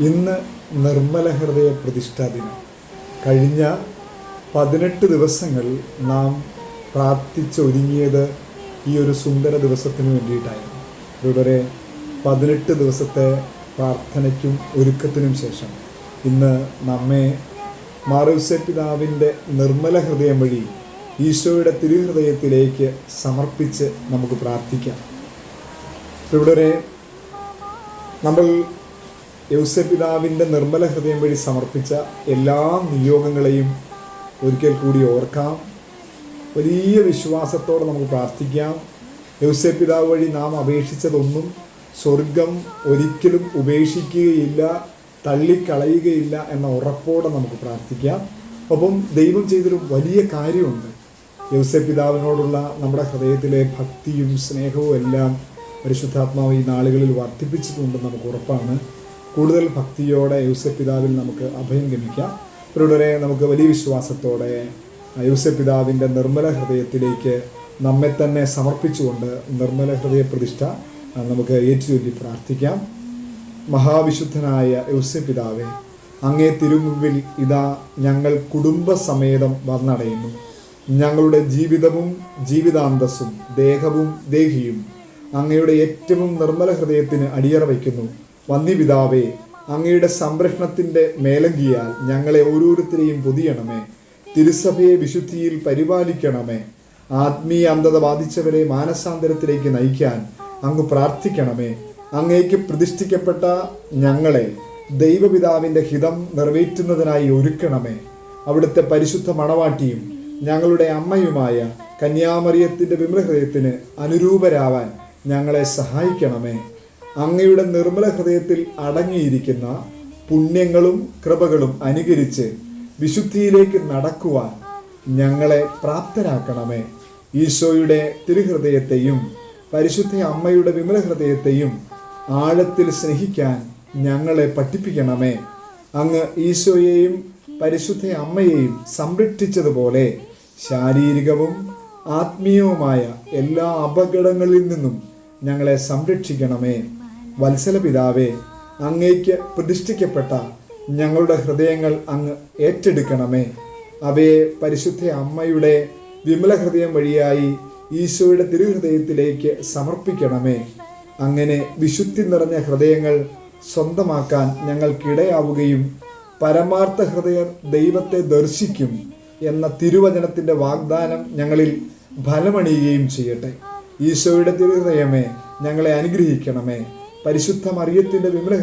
ഇന്ന് നിർമ്മല ഹൃദയ പ്രതിഷ്ഠാ ദിനം. കഴിഞ്ഞ പതിനെട്ട് ദിവസങ്ങൾ നാം പ്രാർത്ഥിച്ചൊരുങ്ങിയത് ഈ ഒരു സുന്ദര ദിവസത്തിന് വേണ്ടിയിട്ടായിരുന്നു. ഇതുവരെ പതിനെട്ട് ദിവസത്തെ പ്രാർത്ഥനയ്ക്കും ഒരുക്കത്തിനും ശേഷം ഇന്ന് നമ്മെ മാറുസെ പിതാവിന്റെ നിർമ്മല ഹൃദയം വഴി ഈശോയുടെ തിരുഹൃദയത്തിലേക്ക് സമർപ്പിച്ച് നമുക്ക് പ്രാർത്ഥിക്കാം. ഇവിടെ നമ്മൾ യൗസപിതാവിന്റെ നിർമ്മല ഹൃദയം വഴി സമർപ്പിച്ച എല്ലാ നിയോഗങ്ങളെയും ഒരിക്കൽ കൂടി ഓർക്കാം. വലിയ വിശ്വാസത്തോടെ നമുക്ക് പ്രാർത്ഥിക്കാം. യൗസപിതാവ് വഴി നാം അപേക്ഷിച്ചതൊന്നും സ്വർഗം ഒരിക്കലും ഉപേക്ഷിക്കുകയില്ല തള്ളിക്കളയുകയില്ല എന്ന ഉറപ്പോടെ നമുക്ക് പ്രാർത്ഥിക്കാം. ഒപ്പം ദൈവം ചെയ്തൊരു വലിയ കാര്യമുണ്ട്. യൗസപിതാവിനോടുള്ള നമ്മുടെ ഹൃദയത്തിലെ ഭക്തിയും സ്നേഹവും എല്ലാം പരിശുദ്ധാത്മാവ് ഈ നാളുകളിൽ വർദ്ധിപ്പിച്ചിട്ടുണ്ടെന്ന് നമുക്ക് ഉറപ്പാണ്. കൂടുതൽ ഭക്തിയോടെ യൂസപിതാവിൽ നമുക്ക് അഭയം ഗമിക്കാം. ഇവരുടെ നമുക്ക് വലിയ വിശ്വാസത്തോടെ യൂസപിതാവിന്റെ നിർമ്മല ഹൃദയത്തിലേക്ക് നമ്മെ തന്നെ സമർപ്പിച്ചുകൊണ്ട് നിർമ്മല ഹൃദയ പ്രതിഷ്ഠ നമുക്ക് ഏറ്റുചൊല്ലി പ്രാർത്ഥിക്കാം. മഹാവിശുദ്ധനായ യൂസപിതാവെ അങ്ങേ തിരുമുമ്പിൽ ഇതാ ഞങ്ങൾ കുടുംബസമേതം വന്നടയുന്നു. ഞങ്ങളുടെ ജീവിതവും ജീവിതാന്തസ്സും ദേഹവും ദേഹിയും അങ്ങയുടെ ഏറ്റവും നിർമ്മല ഹൃദയത്തിന് അടിയറ വയ്ക്കുന്നു. വന്യപിതാവേ അങ്ങയുടെ സംരക്ഷണത്തിന്റെ മേലങ്കിയാൽ ഞങ്ങളെ ഓരോരുത്തരെയും പൊതിയണമേ. തിരുസഭയെ വിശുദ്ധിയിൽ പരിപാലിക്കണമേ. ആത്മീയ അന്ധത ബാധിച്ചവരെ മാനസാന്തരത്തിലേക്ക് നയിക്കാൻ അങ്ങ് പ്രാർത്ഥിക്കണമേ. അങ്ങേക്ക് പ്രതിഷ്ഠിക്കപ്പെട്ട ഞങ്ങളെ ദൈവപിതാവിന്റെ ഹിതം നിറവേറ്റുന്നതിനായി ഒരുക്കണമേ. അവിടുത്തെ പരിശുദ്ധ മണവാട്ടിയും ഞങ്ങളുടെ അമ്മയുമായ കന്യാമറിയത്തിന്റെ വിമൃഹൃദയത്തിന് അനുരൂപരാവാൻ ഞങ്ങളെ സഹായിക്കണമേ. അങ്ങയുടെ നിർമ്മല ഹൃദയത്തിൽ അടങ്ങിയിരിക്കുന്ന പുണ്യങ്ങളും കൃപകളും അനുകരിച്ച് വിശുദ്ധിയിലേക്ക് നടക്കുവാൻ ഞങ്ങളെ പ്രാപ്തരാക്കണമേ. ഈശോയുടെ തിരുഹൃദയത്തെയും പരിശുദ്ധ അമ്മയുടെ വിമല ഹൃദയത്തെയും ആഴത്തിൽ സ്നേഹിക്കാൻ ഞങ്ങളെ പഠിപ്പിക്കണമേ. അങ്ങ് ഈശോയെയും പരിശുദ്ധ അമ്മയെയും സംരക്ഷിച്ചതുപോലെ ശാരീരികവും ആത്മീയവുമായ എല്ലാ അപകടങ്ങളിൽ നിന്നും ഞങ്ങളെ സംരക്ഷിക്കണമേ. വത്സല പിതാവേ അങ്ങേക്ക് പ്രതിഷ്ഠിക്കപ്പെട്ട ഞങ്ങളുടെ ഹൃദയങ്ങൾ അങ്ങ് ഏറ്റെടുക്കണമേ. അവയെ പരിശുദ്ധ അമ്മയുടെ വിമല ഹൃദയം വഴിയായി ഈശോയുടെ തിരുഹൃദയത്തിലേക്ക് സമർപ്പിക്കണമേ. അങ്ങനെ വിശുദ്ധി നിറഞ്ഞ ഹൃദയങ്ങൾ സ്വന്തമാക്കാൻ ഞങ്ങൾക്കിടയാവുകയും പരമാർത്ഥ ഹൃദയർ ദൈവത്തെ ദർശിക്കും എന്ന തിരുവചനത്തിന്റെ വാഗ്ദാനം ഞങ്ങളിൽ ഫലമണിയുകയും ചെയ്യട്ടെ. ഈശോയുടെ തിരുഹൃദയമേ ഞങ്ങളെ അനുഗ്രഹിക്കണമേ. പരിശുദ്ധ മറിയത്തിന്റെ വിമല